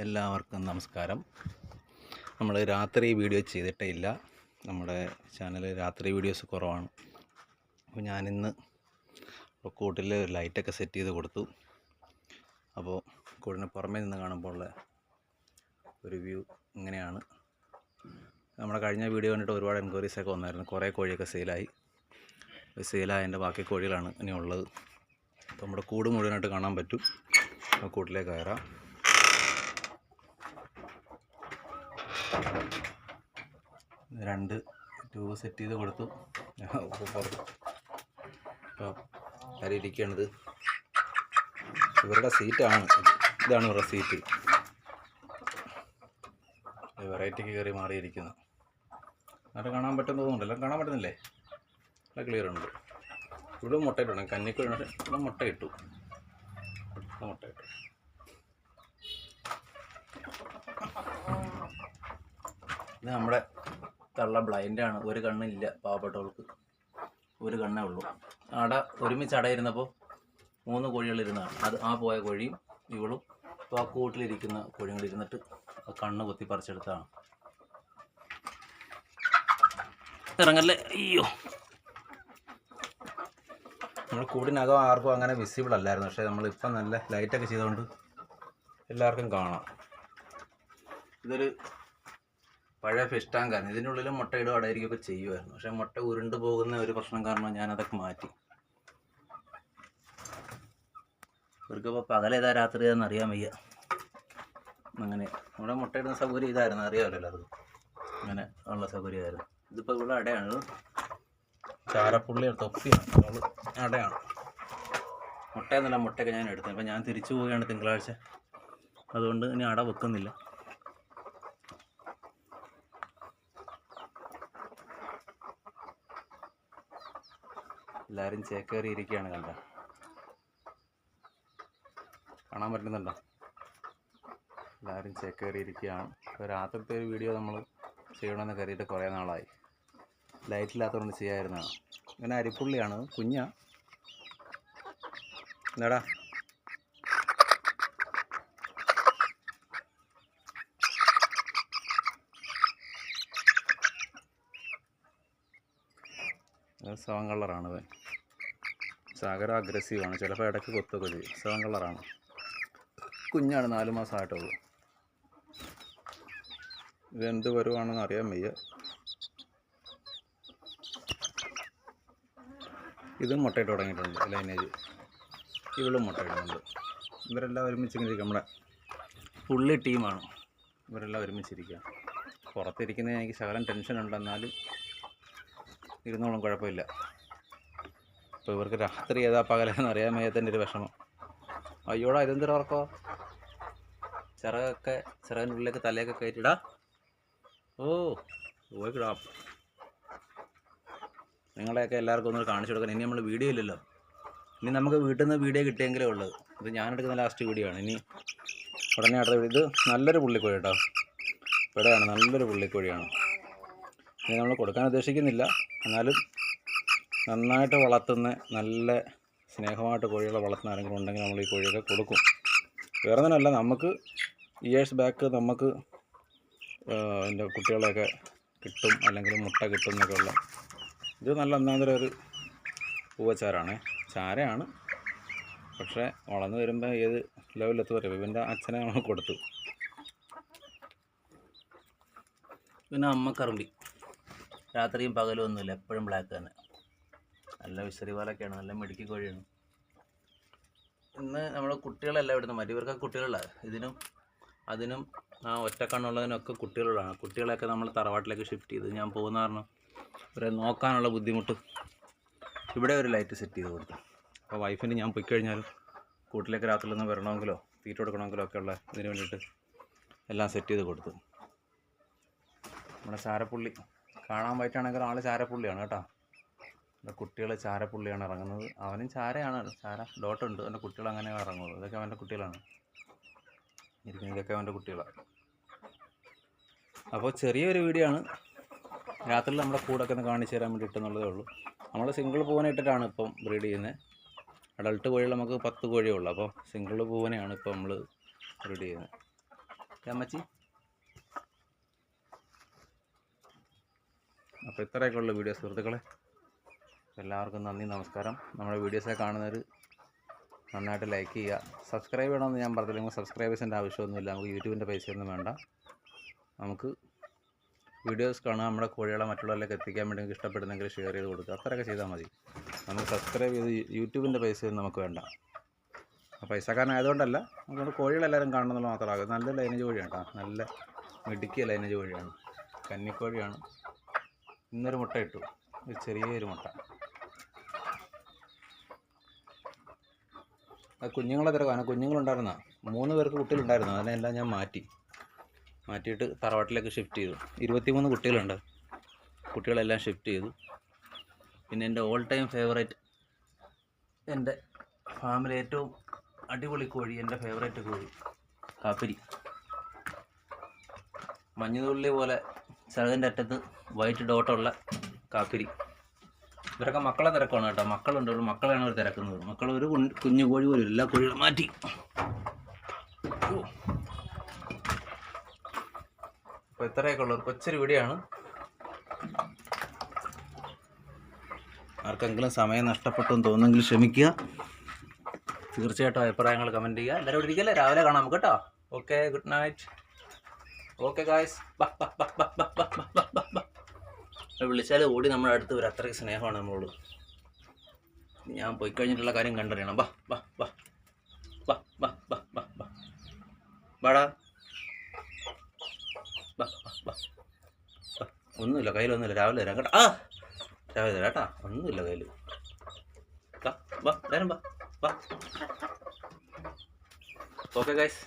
എല്ലാവർക്കും നമസ്കാരം. നമ്മൾ രാത്രി വീഡിയോ ചെയ്തിട്ടേ ഇല്ല നമ്മുടെ ചാനൽ രാത്രി വീഡിയോസ് കുറവാണ്. അപ്പോൾ ഞാനിന്ന് കൂട്ടിൽ ലൈറ്റൊക്കെ സെറ്റ് ചെയ്ത് കൊടുത്തു. അപ്പോൾ കൂടിന് പുറമേ നിന്ന് കാണുമ്പോൾ ഉള്ള ഒരു വ്യൂ ഇങ്ങനെയാണ്. നമ്മുടെ കഴിഞ്ഞ വീഡിയോ കണ്ടിട്ട് ഒരുപാട് എൻക്വയറീസ് ഒക്കെ വന്നായിരുന്നു. കുറേ കോഴിയൊക്കെ സെയിലായി. സെയിലായതിന്റെ ബാക്കി കോഴികളാണ് ഇനി ഉള്ളത് അപ്പോൾ നമ്മുടെ കൂട് മുഴുവനായിട്ട് കാണാൻ പറ്റും. കൂട്ടിലേക്ക് കയറാം. രണ്ട് ട്യൂബ് സെറ്റ് ചെയ്ത് കൊടുത്തു. അപ്പോൾ കാര്യം ഇരിക്കുകയാണിത് ഇവരുടെ സീറ്റാണ് ഇതാണ് ഇവരുടെ സീറ്റ് വെറൈറ്റിക്ക് കയറി മാറിയിരിക്കുന്നു. അത് കാണാൻ പറ്റുന്ന എല്ലാം കാണാൻ പറ്റുന്നില്ലേ? നല്ല ക്ലിയർ ഉണ്ട്. ഇവിടെ മുട്ടയിട്ടുണ്ട് കന്നിക്കുഴി ഇവിടെ മുട്ടയിട്ടു മുട്ടയിട്ടു ഇത് നമ്മുടെ തള്ള ബ്ലൈൻഡാണ്. ഒരു കണ്ണില്ല പാവപ്പെട്ടവൾക്ക്. ഒരു കണ്ണേ ഉള്ളൂ. അട ഒരുമിച്ച് അട ഇരുന്നപ്പോൾ മൂന്ന് കോഴികൾ കോഴികളിരുന്നതാണ് അത് ആ പോയ കോഴിയും ഇവളും ഇപ്പോൾ ആ കൂട്ടിലിരിക്കുന്ന കോഴികൾ ഇരുന്നിട്ട് ആ കണ്ണ് കുത്തി പറിച്ചെടുത്താണ് ഇറങ്ങല്ലേ? അയ്യോ. നമ്മൾ കൂടിനകം ആർക്കും അങ്ങനെ വിസിബിൾ അല്ലായിരുന്നു. പക്ഷേ നമ്മളിപ്പം നല്ല ലൈറ്റൊക്കെ ചെയ്തുകൊണ്ട് എല്ലാവർക്കും കാണാം. ഇതൊരു പഴയ ഫിഷ് ടാങ്കായിരുന്നു ഇതിന്റെ ഉള്ളിൽ മുട്ടയിടും അടയിരിക്കുകയൊക്കെ ചെയ്യുമായിരുന്നു പക്ഷെ മുട്ട ഉരുണ്ട് പോകുന്ന ഒരു പ്രശ്നം കാരണം ഞാനതൊക്കെ മാറ്റി. ഇവർക്കിപ്പോൾ പകലേതാ രാത്രി ഏതാണെന്ന് അറിയാൻ വയ്യ. അങ്ങനെ നമ്മുടെ മുട്ടയിടുന്ന സൗകര്യം ഇതായിരുന്നു. അറിയാമല്ലോ അത്. അങ്ങനെ ഉള്ള സൗകര്യമായിരുന്നു. ഇതിപ്പോൾ ഇവിടെ അടയാണ് ചാരപ്പുള്ളി തൊപ്പിയാണ്. അവൾ അടയാണ്. മുട്ടയെന്നല്ല മുട്ടയൊക്കെ ഞാൻ എടുത്തത് അപ്പം ഞാൻ തിരിച്ചു പോവുകയാണ് തിങ്കളാഴ്ച. അതുകൊണ്ട് ഇനി അട വെക്കുന്നില്ല. എല്ലാവരും ചേക്കേറി ഇരിക്കുകയാണ് കണ്ട. കാണാൻ പറ്റുന്നുണ്ടോ? എല്ലാവരും ചേക്കേറി ഇരിക്കുകയാണ് ഇപ്പോൾ രാത്രിത്തെ ഒരു വീഡിയോ നമ്മൾ ചെയ്യണമെന്ന് കരുതിയിട്ട് കുറേ നാളായി. ലൈറ്റില്ലാത്തതുകൊണ്ട് ചെയ്യാമായിരുന്നതാണ് ഇങ്ങനെ അരിപ്പുള്ളിയാണ്. കുഞ്ഞാ. എന്താടാ? സെവൻ കളറാണ് ഇവൻ സാഗര അഗ്രസീവാണ്. ചിലപ്പോൾ ഇടയ്ക്ക് കൊത്തൊക്കെ ചെയ്യും. സെവൻ കളറാണ്. കുഞ്ഞാണ് നാല് മാസമായിട്ടുള്ളൂ. ഇതെന്ത് വരുവാണെന്ന് അറിയാൻ വയ്യ. ഇതും മുട്ടയിട്ട് തുടങ്ങിയിട്ടുണ്ട് ലൈനേജ്. ഇവളും മുട്ടയിടുന്നുണ്ട് ഇവരെല്ലാം ഒരുമിച്ച് ഒരുമിച്ചിരിക്കും. നമ്മുടെ ഫുള്ള് ടീമാണ്. ഇവരെല്ലാം ഒരുമിച്ചിരിക്കുക. പുറത്തിരിക്കുന്നതിന് എനിക്ക് ശകലം ടെൻഷൻ ഉണ്ടെന്നാലും ഇരുന്നോളും കുഴപ്പമില്ല. ഇപ്പോൾ ഇവർക്ക് രാത്രി ഏതാ പകലെന്ന് അറിയാൻ വയ്യാത്തതിന്റെ ഒരു വിഷമം. അയ്യോടാ ഇതെന്തൊരു ഉറക്കോ? ചിറകൊക്കെ ചിറകിന്റെ ഉള്ളിലേക്ക് തലയൊക്കെ കയറ്റിടാ ഓ പോയിക്കിടാ. നിങ്ങളെയൊക്കെ എല്ലാവർക്കും ഒന്ന് കാണിച്ചു കൊടുക്കണം. ഇനി നമ്മൾ വീഡിയോ ഇല്ലല്ലോ. ഇനി നമുക്ക് വീട്ടിൽ നിന്ന് വീഡിയോ കിട്ടിയെങ്കിലേ ഉള്ളത് ഇത് ഞാനെടുക്കുന്ന ലാസ്റ്റ് വീഡിയോ ആണ്. ഇനി ഉടനെ അടുത്ത ഇത് നല്ലൊരു പുള്ളിക്കോഴി കേട്ടോ. ഇവിടെയാണ് നല്ലൊരു പുള്ളിക്കോഴിയാണ്. ഇനി നമ്മൾ കൊടുക്കാൻ ഉദ്ദേശിക്കുന്നില്ല. എന്നാലും നന്നായിട്ട് വളർത്തുന്ന നല്ല സ്നേഹമായിട്ട് കോഴികളെ വളർത്തുന്ന ആരെങ്കിലും ഉണ്ടെങ്കിൽ നമ്മൾ ഈ കോഴിയൊക്കെ കൊടുക്കും. വേറെ ഒന്നുമല്ല നമുക്ക് ഇയേഴ്സ് ബാക്ക് നമുക്ക് എന്റെ കുട്ടികളെയൊക്കെ കിട്ടും അല്ലെങ്കിൽ മുട്ട കിട്ടും എന്നൊക്കെ ഉള്ള ഇത് നല്ല ഒന്നാന്തരം ഒരു പൂവച്ചാരാണ് ചാരയാണ്. പക്ഷേ വളർന്നു വരുമ്പോൾ ഏത് ലെവലിലെത്തു പറയും ഇവന്റെ അച്ഛനെ നമ്മൾ കൊടുത്തു. പിന്നെ അമ്മക്കറുമ്പി രാത്രിയും പകലും ഒന്നുമില്ല എപ്പോഴും ബ്ലാക്ക് തന്നെ നല്ല വിശറി പോലൊക്കെയാണ് നല്ല മിടുക്കി കോഴിയാണ്. ഇന്ന് നമ്മൾ കുട്ടികളെല്ലാം ഇവിടുന്ന് മതി ഇവർക്ക് കുട്ടികളാണ് ഇതിനും അതിനും ആ ഒറ്റക്കണ്ണുള്ളതിനൊക്കെ കുട്ടികളാണ് കുട്ടികളെയൊക്കെ നമ്മൾ തറവാട്ടിലേക്ക് ഷിഫ്റ്റ് ചെയ്ത് ഞാൻ പോകുന്ന കാരണം ഇവരെ നോക്കാനുള്ള ബുദ്ധിമുട്ട് ഇവിടെ ഒരു ലൈറ്റ് സെറ്റ് ചെയ്ത് കൊടുത്തു. അപ്പോൾ വൈഫിന് ഞാൻ പോയി കഴിഞ്ഞാലും കൂട്ടിലേക്ക് രാത്രിയിൽ നിന്ന് വരണമെങ്കിലോ തീറ്റ കൊടുക്കണമെങ്കിലോ ഒക്കെ ഉള്ള ഇതിന് വേണ്ടിയിട്ട് എല്ലാം സെറ്റ് ചെയ്ത് കൊടുത്തു. നമ്മുടെ ചാരപ്പുള്ളി കാണാൻ പറ്റുകയാണെങ്കിൽ ആൾ ചാരപ്പുള്ളിയാണ് കേട്ടോ. കുട്ടികൾ ചാരപ്പുള്ളിയാണ് ഇറങ്ങുന്നത്. അവനും ചാരയാണ്. ചാര ഡോട്ടുണ്ട്. അവന്റെ കുട്ടികൾ അങ്ങനെ ഇറങ്ങുന്നത്. ഇതൊക്കെ അവന്റെ കുട്ടികളാണ്. ഇരിക്കുന്നത് ഇതൊക്കെ അവന്റെ കുട്ടികളാണ് അപ്പോൾ ചെറിയൊരു വീഡിയോ ആണ്. രാത്രിയിൽ നമ്മുടെ കൂടൊക്കെ ഒന്ന് കാണിച്ചു തരാൻ വേണ്ടി ഇട്ടെന്നുള്ളതേ ഉള്ളൂ. നമ്മൾ സിംഗിൾ പൂവനെ ഇട്ടിട്ടാണ് ഇപ്പം ബ്രീഡ് ചെയ്യുന്നത്. അഡൾട്ട് കോഴികൾ നമുക്ക് പത്ത് കോഴിയേ ഉള്ളൂ. അപ്പോൾ സിംഗിൾ പൂവനെയാണ് ഇപ്പോൾ നമ്മൾ ബ്രീഡ് ചെയ്യുന്നത്. അമ്മച്ചി. അപ്പോൾ ഇത്രയൊക്കെ ഉള്ള വീഡിയോ സുഹൃത്തുക്കളെ. എല്ലാവർക്കും നന്ദി നമസ്കാരം. നമ്മുടെ വീഡിയോസൊക്കെ കാണുന്നവർ നന്നായിട്ട് ലൈക്ക് ചെയ്യുക. സബ്സ്ക്രൈബ് ചെയ്യണമെന്ന് ഞാൻ പറഞ്ഞില്ല. നമുക്ക് സബ്സ്ക്രൈബേഴ്സിന്റെ ആവശ്യമൊന്നുമില്ല. നമുക്ക് യൂട്യൂബിന്റെ പൈസയൊന്നും വേണ്ട. നമുക്ക് വീഡിയോസ് കാണാൻ നമ്മുടെ കോഴികളെ മറ്റുള്ളവരിലേക്ക് എത്തിക്കാൻ വേണ്ടി നിങ്ങൾക്ക് ഇഷ്ടപ്പെടുന്നെങ്കിൽ ഷെയർ ചെയ്ത് കൊടുക്കുക. അത്രയൊക്കെ ചെയ്താൽ മതി. നമുക്ക് സബ്സ്ക്രൈബ് ചെയ്ത് യൂട്യൂബിന്റെ പൈസയൊന്നും നമുക്ക് വേണ്ട. ആ പൈസക്കാരനായതുകൊണ്ടല്ല നമുക്ക് കോഴികളെല്ലാവരും കാണണമെന്നുള്ള മാത്രമാകും നല്ല ലൈനേജ് കോഴിയാണ് കേട്ടോ. നല്ല മിടുക്കിയ ലൈനേജ് കോഴിയാണ്. കന്നിക്കോഴിയാണ്. ഇന്നൊരു മുട്ട ഇട്ടു. ഒരു ചെറിയൊരു മുട്ട. അത് കുഞ്ഞുങ്ങളെ തിരക്കാണ് കുഞ്ഞുങ്ങളുണ്ടായിരുന്ന? മൂന്ന് പേർക്ക് കുട്ടികളുണ്ടായിരുന്നു? അതിനെല്ലാം ഞാൻ മാറ്റി. മാറ്റിയിട്ട് തറവാട്ടിലേക്ക് ഷിഫ്റ്റ് ചെയ്തു. ഇരുപത്തിമൂന്ന് കുട്ടികളുണ്ട്. കുട്ടികളെല്ലാം ഷിഫ്റ്റ് ചെയ്തു. പിന്നെ എന്റെ ഓൾ ടൈം ഫേവറേറ്റ് എന്റെ ഫാമിലി ഏറ്റവും അടിപൊളി കോഴി എന്റെ ഫേവറേറ്റ് കോഴി കാപ്പിരി. മഞ്ഞുതുള്ളി പോലെ ചിറകിന്റെ അറ്റത്ത് വൈറ്റ് ഡോട്ടുള്ള കാപ്പിരി ഇവരൊക്കെ മക്കളെ തിരക്കാണ് കേട്ടോ. മക്കളുണ്ട്. ഒരു മക്കളെയാണ് അവർ തിരക്കുന്നത്. മക്കൾ ഒരു കുഞ്ഞു കോഴി പോലും എല്ലാ കോഴികളും മാറ്റി. അപ്പോൾ ഇത്രയൊക്കെ ഉള്ള. കൊച്ചൊരു വീടിയാണ് ആർക്കെങ്കിലും സമയം നഷ്ടപ്പെട്ടു എന്ന് തോന്നുന്നെങ്കിൽ ക്ഷമിക്കുക. തീർച്ചയായിട്ടും അഭിപ്രായങ്ങൾ കമന്റ് ചെയ്യുക. എല്ലാവരും ഇവിടെ ഇരിക്കല്ലേ? രാവിലെ കാണാം നമുക്ക് കേട്ടോ. Okay good night okay guys വിളിച്ചാൽ ഓടി നമ്മുടെ അടുത്ത് വരും. അത്രയ്ക്ക് സ്നേഹമാണ് നമ്മളോട്. ഞാൻ പോയി കഴിഞ്ഞിട്ടുള്ള കാര്യം കണ്ടറിയണം. ബാ ബാ ബാ ബാ ബാ ബാ ബാ ബാ ബാടാ ബാ ബാ ബാ ബാ. ഒന്നുമില്ല കയ്യിലൊന്നുമില്ല. രാവിലെ തരാം കേട്ടോ. ആ രാവിലെ തരാം കേട്ടാ. ഒന്നുമില്ല കയ്യിൽ ബാ ബാ എല്ലാവരും ബാ ബാ ഓക്കെ ഗൈസ്.